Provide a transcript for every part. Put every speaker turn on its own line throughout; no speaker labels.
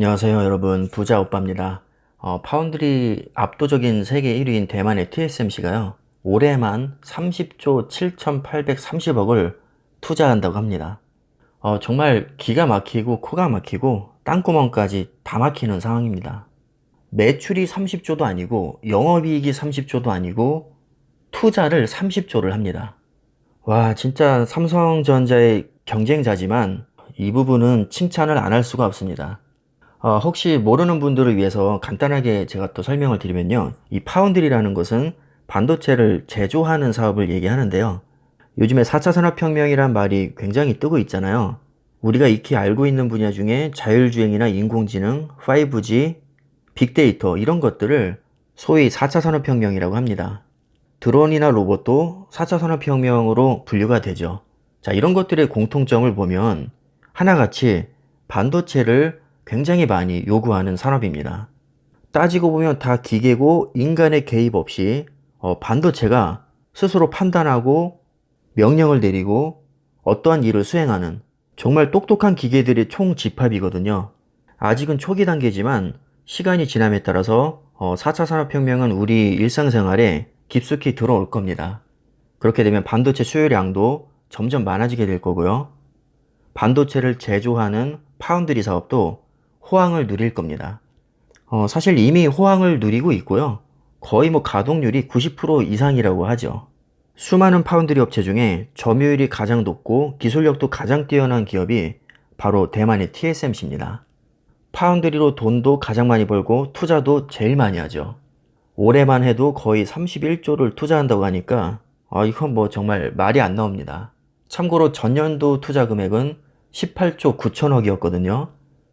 안녕하세요 여러분. 부자 오빠입니다. 어, 파운드리 압도적인 세계 1위인 대만의 TSMC가요 올해만 30조 7,830억을 투자한다고 합니다. 어, 정말 기가 막히고 코가 막히고 땅구멍까지 다 막히는 상황입니다. 매출이 30조도 아니고 영업이익이 30조도 아니고 투자를 30조를 합니다. 와 진짜 삼성전자의 경쟁자지만 이 부분은 칭찬을 안 할 수가 없습니다 어, 혹시 모르는 분들을 위해서 간단하게 제가 또 설명을 드리면요. 이 파운드리라는 것은 반도체를 제조하는 사업을 얘기하는데요. 요즘에 4차 산업혁명이란 말이 굉장히 뜨고 있잖아요. 우리가 익히 알고 있는 분야 중에 자율주행이나 인공지능, 5G, 빅데이터 이런 것들을 소위 4차 산업혁명이라고 합니다. 드론이나 로봇도 4차 산업혁명으로 분류가 되죠. 자, 이런 것들의 공통점을 보면 하나같이 반도체를 굉장히 많이 요구하는 산업입니다. 따지고 보면 다 기계고 인간의 개입 없이 어, 반도체가 스스로 판단하고 명령을 내리고 어떠한 일을 수행하는 정말 똑똑한 기계들의 총 집합이거든요. 아직은 초기 단계지만 시간이 지남에 따라서 어, 4차 산업혁명은 우리 일상생활에 깊숙이 들어올 겁니다. 그렇게 되면 반도체 수요량도 점점 많아지게 될 거고요. 반도체를 제조하는 파운드리 사업도 호황을 누릴 겁니다. 어, 사실 이미 호황을 누리고 있고요. 거의 뭐 가동률이 90% 이상이라고 하죠. 수많은 파운드리 업체 중에 점유율이 가장 높고 기술력도 가장 뛰어난 기업이 바로 대만의 TSMC입니다. 파운드리로 돈도 가장 많이 벌고 투자도 제일 많이 하죠. 올해만 해도 거의 31조를 투자한다고 하니까 아, 이건 뭐 정말 말이 안 나옵니다. 참고로 전년도 투자 금액은 18조 9천억이었거든요.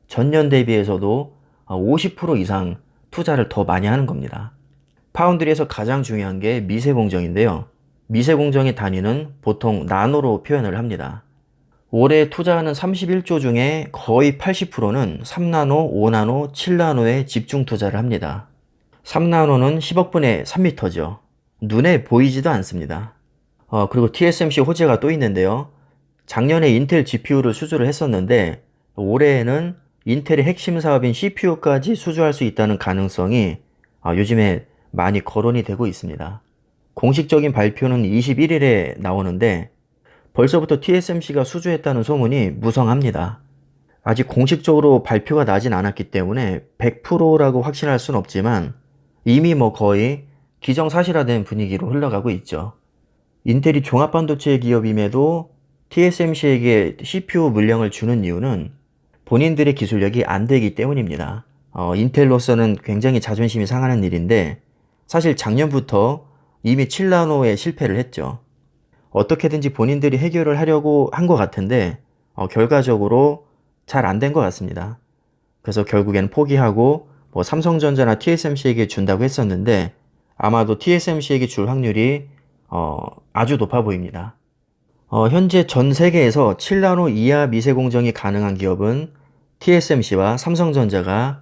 전년 대비해서도 50% 이상 투자를 더 많이 하는 겁니다. 파운드리에서 가장 중요한 게 미세 공정인데요. 미세 공정의 단위는 보통 나노로 표현을 합니다. 올해 투자하는 31조 중에 거의 80%는 3나노, 5나노, 7나노에 집중 투자를 합니다. 3나노는 10억 분의 3m죠. 눈에 보이지도 않습니다. 어, 그리고 TSMC 호재가 또 있는데요. 작년에 인텔 GPU를 수주를 했었는데 올해에는 인텔의 핵심 사업인 CPU까지 수주할 수 있다는 가능성이 아, 요즘에 많이 거론이 되고 있습니다. 공식적인 발표는 21일에 나오는데 벌써부터 TSMC가 수주했다는 소문이 무성합니다. 아직 공식적으로 발표가 나진 않았기 때문에 100%라고 확신할 순 없지만 이미 뭐 거의 기정사실화된 분위기로 흘러가고 있죠. 인텔이 종합반도체 기업임에도 TSMC에게 CPU 물량을 주는 이유는 본인들의 기술력이 안 되기 때문입니다. 어, 인텔로서는 굉장히 자존심이 상하는 일인데 사실 작년부터 이미 7나노에 실패를 했죠. 어떻게든지 본인들이 해결을 하려고 한 것 같은데 어, 결과적으로 잘 안 된 것 같습니다. 그래서 결국엔 포기하고 뭐 삼성전자나 TSMC에게 준다고 했었는데 아마도 TSMC에게 줄 확률이 어, 아주 높아 보입니다. 어, 현재 전 세계에서 7나노 이하 미세 공정이 가능한 기업은 TSMC와 삼성전자가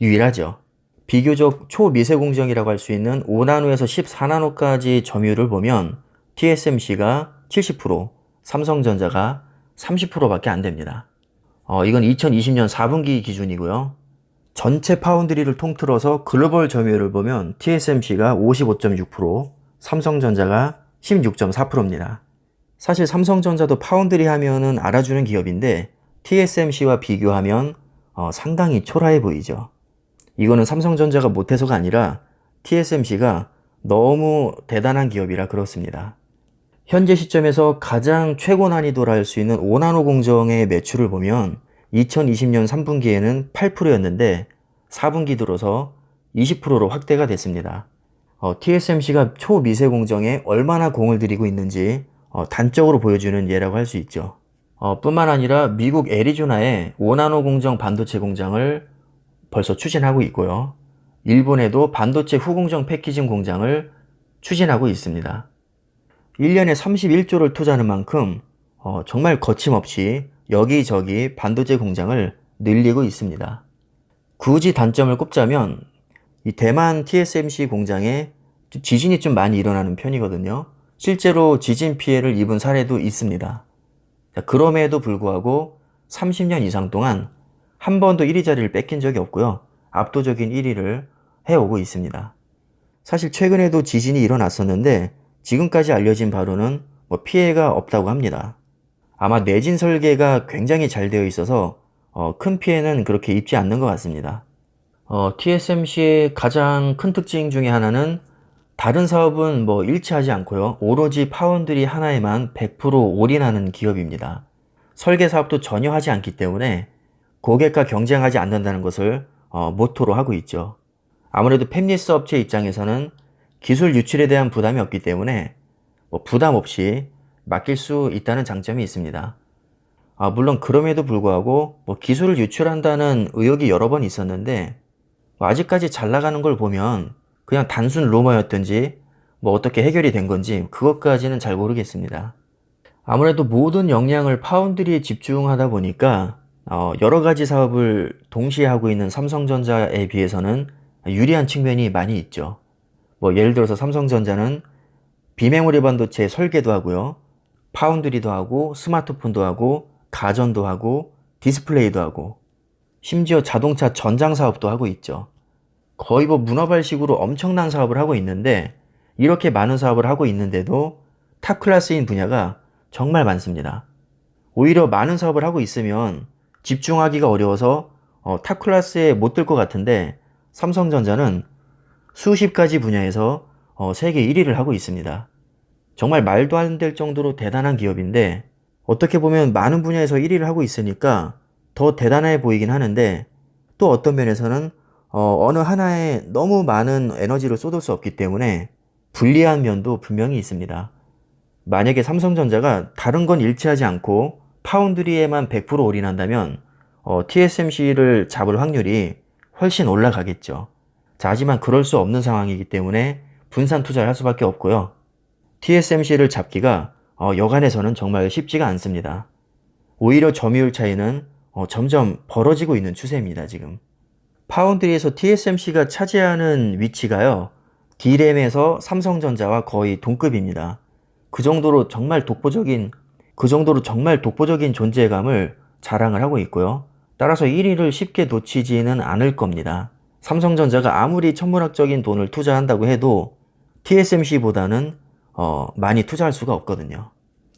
유일하죠. 비교적 초미세 공정이라고 할 수 있는 5나노에서 14나노까지 점유율을 보면 TSMC가 70%, 삼성전자가 30%밖에 안 됩니다. 어, 이건 2020년 4분기 기준이고요. 전체 파운드리를 통틀어서 글로벌 점유율을 보면 TSMC가 55.6%, 삼성전자가 16.4%입니다. 사실 삼성전자도 파운드리 하면은 알아주는 기업인데 TSMC와 비교하면 어, 상당히 초라해 보이죠. 이거는 삼성전자가 못해서가 아니라 TSMC가 너무 대단한 기업이라 그렇습니다. 현재 시점에서 가장 최고 난이도라 할 수 있는 5나노 공정의 매출을 보면 2020년 3분기에는 8%였는데 4분기 들어서 20%로 확대가 됐습니다. 어, TSMC가 초미세 공정에 얼마나 공을 들이고 있는지 어, 단적으로 보여주는 예라고 할 수 있죠. 어, 뿐만 아니라 미국 애리조나에 5나노 공정 반도체 공장을 벌써 추진하고 있고요. 일본에도 반도체 후공정 패키징 공장을 추진하고 있습니다. 1년에 31조를 투자하는 만큼 어, 정말 거침없이 여기저기 반도체 공장을 늘리고 있습니다. 굳이 단점을 꼽자면 이 대만 TSMC 공장에 지진이 좀 많이 일어나는 편이거든요. 실제로 지진 피해를 입은 사례도 있습니다. 그럼에도 불구하고 30년 이상 동안 한 번도 1위 자리를 뺏긴 적이 없고요. 압도적인 1위를 해오고 있습니다. 사실 최근에도 지진이 일어났었는데 지금까지 알려진 바로는 뭐 피해가 없다고 합니다. 아마 내진 설계가 굉장히 잘 되어 있어서 어, 큰 피해는 그렇게 입지 않는 것 같습니다. 어, TSMC의 가장 큰 특징 중에 하나는 다른 사업은 뭐 일치하지 않고요. 오로지 파운드리 하나에만 100% 올인하는 기업입니다. 설계 사업도 전혀 하지 않기 때문에 고객과 경쟁하지 않는다는 것을 어, 모토로 하고 있죠. 아무래도 팹리스 업체 입장에서는 기술 유출에 대한 부담이 없기 때문에 뭐 부담 없이 맡길 수 있다는 장점이 있습니다. 아, 물론 그럼에도 불구하고 뭐 기술을 유출한다는 의혹이 여러 번 있었는데 뭐 아직까지 잘 나가는 걸 보면 그냥 단순 루머였든지 뭐 어떻게 해결이 된 건지 그것까지는 잘 모르겠습니다. 아무래도 모든 역량을 파운드리에 집중하다 보니까 어, 여러 가지 사업을 동시에 하고 있는 삼성전자에 비해서는 유리한 측면이 많이 있죠. 뭐 예를 들어서 삼성전자는 비메모리 반도체 설계도 하고요. 파운드리도 하고 스마트폰도 하고 가전도 하고 디스플레이도 하고 심지어 자동차 전장 사업도 하고 있죠. 거의 뭐 문어발식으로 엄청난 사업을 하고 있는데 이렇게 많은 사업을 하고 있는데도 탑 클래스인 분야가 정말 많습니다. 오히려 많은 사업을 하고 있으면 집중하기가 어려워서 어, 탑 클래스에 못 들 것 같은데 삼성전자는 수십 가지 분야에서 어, 세계 1위를 하고 있습니다. 정말 말도 안 될 정도로 대단한 기업인데 어떻게 보면 많은 분야에서 1위를 하고 있으니까 더 대단해 보이긴 하는데 또 어떤 면에서는 어, 느 하나에 너무 많은 에너지를 쏟을 수 없기 때문에 불리한 면도 분명히 있습니다. 만약에 삼성전자가 다른 건 일치하지 않고 파운드리에만 100% 올인한다면 어, TSMC를 잡을 확률이 훨씬 올라가겠죠. 자, 하지만 그럴 수 없는 상황이기 때문에 분산 투자를 할 수밖에 없고요. TSMC를 잡기가 어, 여간에서는 정말 쉽지가 않습니다. 오히려 점유율 차이는 어, 점점 벌어지고 있는 추세입니다, 지금. 파운드리에서 TSMC가 차지하는 위치가요, D램에서 삼성전자와 거의 동급입니다. 그 정도로 정말 독보적인, 그 정도로 정말 독보적인 존재감을 자랑을 하고 있고요. 따라서 1위를 쉽게 놓치지는 않을 겁니다. 삼성전자가 아무리 천문학적인 돈을 투자한다고 해도 TSMC보다는 어, 많이 투자할 수가 없거든요.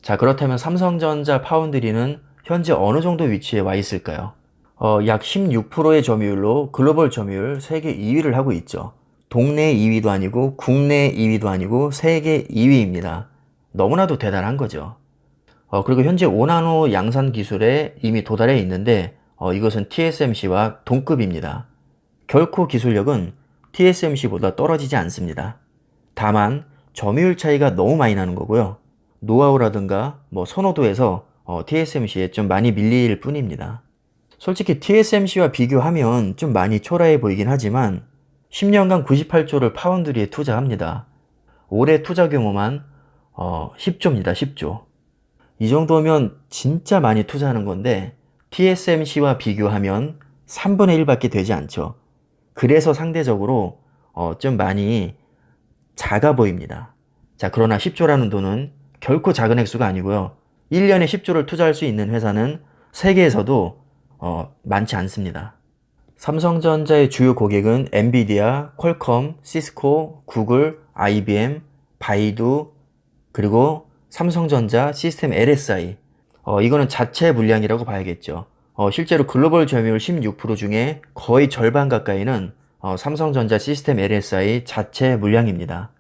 자, 그렇다면 삼성전자 파운드리는 현재 어느 정도 위치에 와 있을까요? 어, 약 16%의 점유율로 글로벌 점유율 세계 2위를 하고 있죠. 동네 2위도 아니고 국내 2위도 아니고 세계 2위입니다. 너무나도 대단한 거죠. 어, 그리고 현재 5나노 양산 기술에 이미 도달해 있는데 어, 이것은 TSMC와 동급입니다. 결코 기술력은 TSMC보다 떨어지지 않습니다. 다만 점유율 차이가 너무 많이 나는 거고요. 노하우라든가 뭐 선호도에서 어, TSMC에 좀 많이 밀릴 뿐입니다. 솔직히 TSMC와 비교하면 좀 많이 초라해 보이긴 하지만 10년간 98조를 파운드리에 투자합니다. 올해 투자 규모만 어, 10조입니다. 10조. 이 정도면 진짜 많이 투자하는 건데 TSMC와 비교하면 3분의 1밖에 되지 않죠. 그래서 상대적으로 어, 좀 많이 작아 보입니다. 자, 그러나 10조라는 돈은 결코 작은 액수가 아니고요. 1년에 10조를 투자할 수 있는 회사는 세계에서도 어, 많지 않습니다. 삼성전자의 주요 고객은 엔비디아, 퀄컴, 시스코, 구글, IBM, 바이두, 그리고 삼성전자 시스템 LSI. 어, 이거는 자체 물량이라고 봐야겠죠. 어, 실제로 글로벌 점유율 16% 중에 거의 절반 가까이는 어, 삼성전자 시스템 LSI 자체 물량입니다.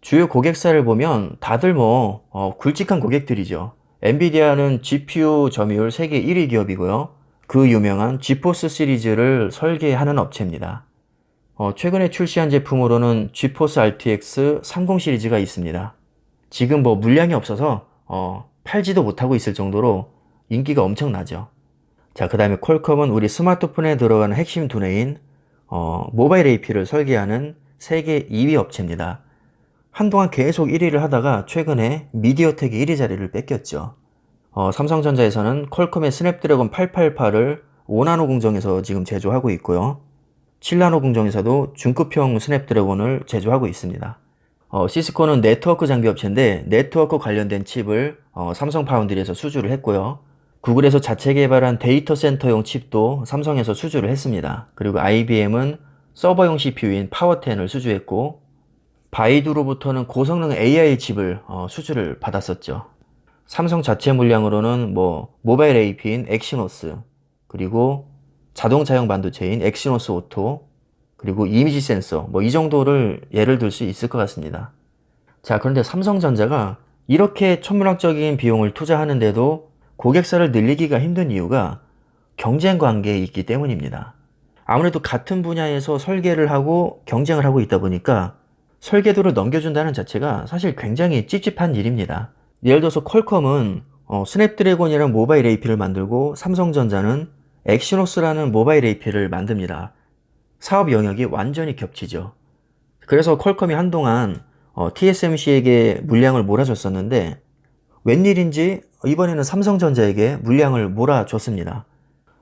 주요 고객사를 보면 다들 뭐 어, 굵직한 고객들이죠. 엔비디아는 GPU 점유율 세계 1위 기업이고요. 그 유명한 지포스 시리즈를 설계하는 업체입니다. 어, 최근에 출시한 제품으로는 지포스 RTX 30 시리즈가 있습니다. 지금 뭐 물량이 없어서 어, 팔지도 못하고 있을 정도로 인기가 엄청나죠. 자, 그 다음에 퀄컴은 우리 스마트폰에 들어가는 핵심 두뇌인 어, 모바일 AP를 설계하는 세계 2위 업체입니다. 한동안 계속 1위를 하다가 최근에 미디어텍의 1위 자리를 뺏겼죠. 어, 삼성전자에서는 퀄컴의 스냅드래곤 888을 5나노 공정에서 지금 제조하고 있고요. 7나노 공정에서도 중급형 스냅드래곤을 제조하고 있습니다. 어, 시스코는 네트워크 장비 업체인데 네트워크 관련된 칩을 어, 삼성 파운드리에서 수주를 했고요. 구글에서 자체 개발한 데이터 센터용 칩도 삼성에서 수주를 했습니다. 그리고 IBM은 서버용 CPU인 파워10을 수주했고 바이두로부터는 고성능 AI 칩을 어, 수주를 받았었죠. 삼성 자체 물량으로는 뭐 모바일 AP인 엑시노스 그리고 자동차용 반도체인 엑시노스 오토 그리고 이미지 센서 뭐 이 정도를 예를 들 수 있을 것 같습니다. 자 그런데 삼성전자가 이렇게 천문학적인 비용을 투자하는데도 고객사를 늘리기가 힘든 이유가 경쟁 관계에 있기 때문입니다. 아무래도 같은 분야에서 설계를 하고 경쟁을 하고 있다 보니까 설계도를 넘겨준다는 자체가 사실 굉장히 찝찝한 일입니다. 예를 들어서 퀄컴은 어, 스냅드래곤이라는 모바일 AP를 만들고 삼성전자는 엑시노스라는 모바일 AP를 만듭니다. 사업 영역이 완전히 겹치죠. 그래서 퀄컴이 한동안 어, TSMC에게 물량을 몰아줬었는데 웬일인지 이번에는 삼성전자에게 물량을 몰아줬습니다.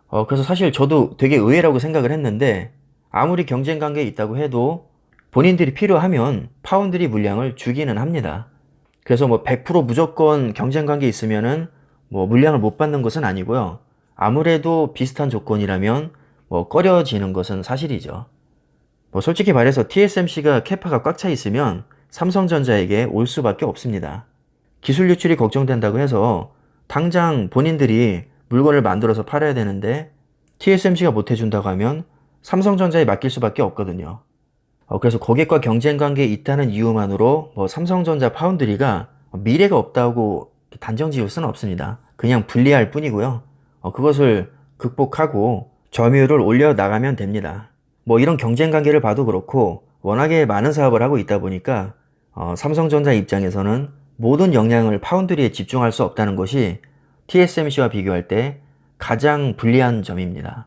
어, 그래서 사실 저도 되게 의외라고 생각을 했는데 아무리 경쟁 관계에 있다고 해도 본인들이 필요하면 파운드리 물량을 주기는 합니다. 그래서 뭐 100% 무조건 경쟁 관계에 있으면은 뭐 물량을 못 받는 것은 아니고요. 아무래도 비슷한 조건이라면 뭐 꺼려지는 것은 사실이죠. 뭐 솔직히 말해서 TSMC가 캐파가 꽉 차 있으면 삼성전자에게 올 수밖에 없습니다. 기술 유출이 걱정된다고 해서 당장 본인들이 물건을 만들어서 팔아야 되는데 TSMC가 못 해준다고 하면 삼성전자에 맡길 수밖에 없거든요. 어, 그래서 고객과 경쟁 관계에 있다는 이유만으로 뭐 삼성전자 파운드리가 미래가 없다고 단정 지을 수는 없습니다. 그냥 분리할 뿐이고요. 어, 그것을 극복하고 점유율을 올려 나가면 됩니다. 뭐 이런 경쟁 관계를 봐도 그렇고 워낙에 많은 사업을 하고 있다 보니까 어, 삼성전자 입장에서는 모든 역량을 파운드리에 집중할 수 없다는 것이 TSMC와 비교할 때 가장 불리한 점입니다.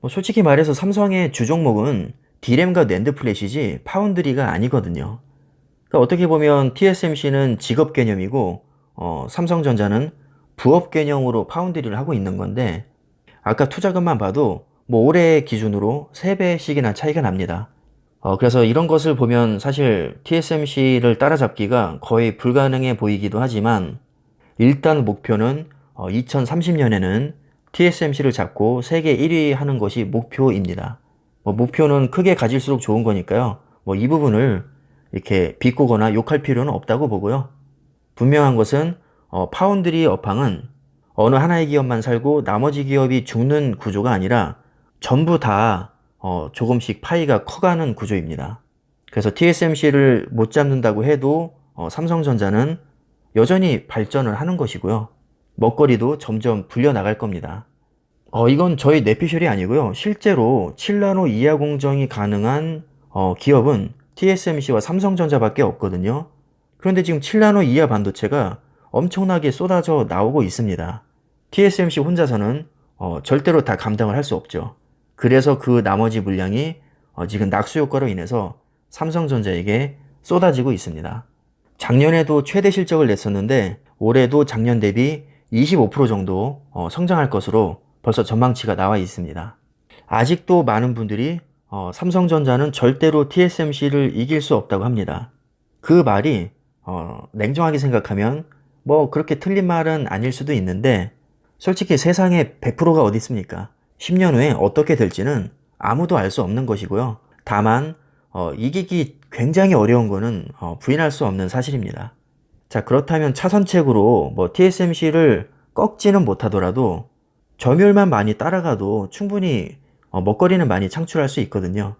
뭐 솔직히 말해서 삼성의 주 종목은 디램과 낸드 플래시지 파운드리가 아니거든요. 그러니까 어떻게 보면 TSMC는 직업 개념이고 어, 삼성전자는 부업 개념으로 파운드리를 하고 있는 건데 아까 투자금만 봐도 뭐 올해 기준으로 3배씩이나 차이가 납니다. 어, 그래서 이런 것을 보면 사실 TSMC를 따라잡기가 거의 불가능해 보이기도 하지만 일단 목표는 어, 2030년에는 TSMC를 잡고 세계 1위 하는 것이 목표입니다. 뭐 목표는 크게 가질수록 좋은 거니까요. 뭐 이 부분을 이렇게 비꼬거나 욕할 필요는 없다고 보고요. 분명한 것은 어, 파운드리 업황은 어느 하나의 기업만 살고 나머지 기업이 죽는 구조가 아니라 전부 다 어, 조금씩 파이가 커가는 구조입니다. 그래서 TSMC를 못 잡는다고 해도 어, 삼성전자는 여전히 발전을 하는 것이고요. 먹거리도 점점 불려나갈 겁니다. 어, 이건 저희 내피셜이 아니고요. 실제로 7나노 이하 공정이 가능한 어, 기업은 TSMC와 삼성전자밖에 없거든요. 그런데 지금 7나노 이하 반도체가 엄청나게 쏟아져 나오고 있습니다. TSMC 혼자서는 어, 절대로 다 감당을 할 수 없죠. 그래서 그 나머지 물량이 어, 지금 낙수 효과로 인해서 삼성전자에게 쏟아지고 있습니다. 작년에도 최대 실적을 냈었는데 올해도 작년 대비 25% 정도 어, 성장할 것으로 벌써 전망치가 나와 있습니다. 아직도 많은 분들이 어, 삼성전자는 절대로 TSMC를 이길 수 없다고 합니다. 그 말이 어, 냉정하게 생각하면 뭐 그렇게 틀린 말은 아닐 수도 있는데 솔직히 세상에 100%가 어디 있습니까? 10년 후에 어떻게 될지는 아무도 알 수 없는 것이고요. 다만 어, 이기기 굉장히 어려운 거는 어, 부인할 수 없는 사실입니다. 자 그렇다면 차선책으로 뭐 TSMC를 꺾지는 못하더라도 점유율만 많이 따라가도 충분히 어, 먹거리는 많이 창출할 수 있거든요.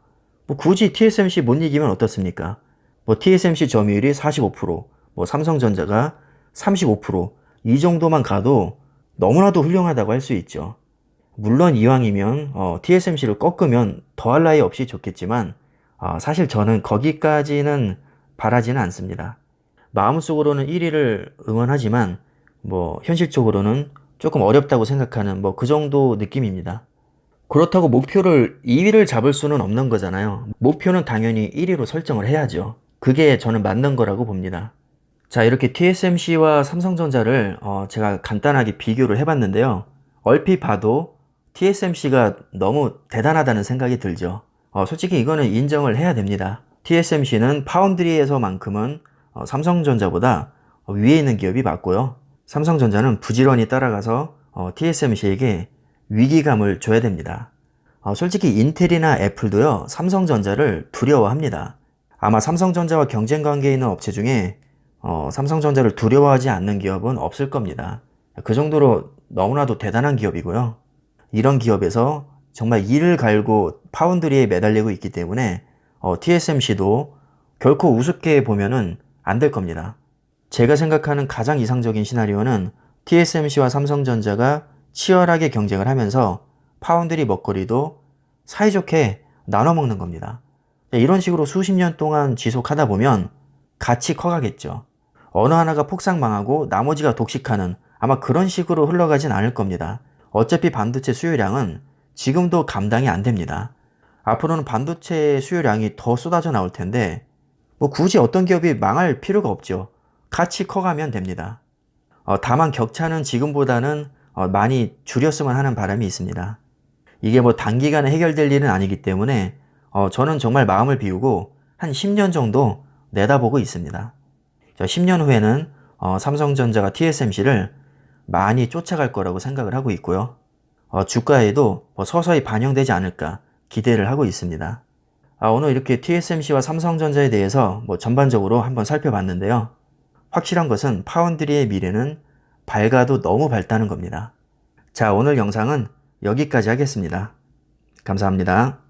뭐 굳이 TSMC 못 이기면 어떻습니까? 뭐 TSMC 점유율이 45%, 뭐 삼성전자가 35%이 정도만 가도 너무나도 훌륭하다고 할 수 있죠. 물론 이왕이면 어, TSMC를 꺾으면 더할 나위 없이 좋겠지만 어, 사실 저는 거기까지는 바라지는 않습니다. 마음속으로는 1위를 응원하지만 뭐 현실적으로는 조금 어렵다고 생각하는 뭐 그 정도 느낌입니다. 그렇다고 목표를 2위를 잡을 수는 없는 거잖아요. 목표는 당연히 1위로 설정을 해야죠. 그게 저는 맞는 거라고 봅니다. 자, 이렇게 TSMC와 삼성전자를 어, 제가 간단하게 비교를 해봤는데요. 얼핏 봐도 TSMC가 너무 대단하다는 생각이 들죠. 어, 솔직히 이거는 인정을 해야 됩니다. TSMC는 파운드리에서만큼은 어, 삼성전자보다 위에 있는 기업이 맞고요. 삼성전자는 부지런히 따라가서 어, TSMC에게 위기감을 줘야 됩니다. 어, 솔직히 인텔이나 애플도요, 삼성전자를 두려워합니다. 아마 삼성전자와 경쟁 관계에 있는 업체 중에 어, 삼성전자를 두려워하지 않는 기업은 없을 겁니다. 그 정도로 너무나도 대단한 기업이고요. 이런 기업에서 정말 이를 갈고 파운드리에 매달리고 있기 때문에 어, TSMC도 결코 우습게 보면은 안 될 겁니다. 제가 생각하는 가장 이상적인 시나리오는 TSMC와 삼성전자가 치열하게 경쟁을 하면서 파운드리 먹거리도 사이좋게 나눠 먹는 겁니다. 이런 식으로 수십 년 동안 지속하다 보면 같이 커가겠죠. 어느 하나가 폭삭 망하고 나머지가 독식하는 아마 그런 식으로 흘러가진 않을 겁니다. 어차피 반도체 수요량은 지금도 감당이 안 됩니다. 앞으로는 반도체 수요량이 더 쏟아져 나올 텐데 뭐 굳이 어떤 기업이 망할 필요가 없죠. 같이 커가면 됩니다. 어, 다만 격차는 지금보다는 어, 많이 줄였으면 하는 바람이 있습니다. 이게 뭐 단기간에 해결될 일은 아니기 때문에 어, 저는 정말 마음을 비우고 한 10년 정도 내다보고 있습니다. 자, 10년 후에는 어, 삼성전자가 TSMC를 많이 쫓아갈 거라고 생각을 하고 있고요. 어, 주가에도 뭐 서서히 반영되지 않을까 기대를 하고 있습니다. 아, 오늘 이렇게 TSMC와 삼성전자에 대해서 뭐 전반적으로 한번 살펴봤는데요. 확실한 것은 파운드리의 미래는 밝아도 너무 밝다는 겁니다. 자, 오늘 영상은 여기까지 하겠습니다. 감사합니다.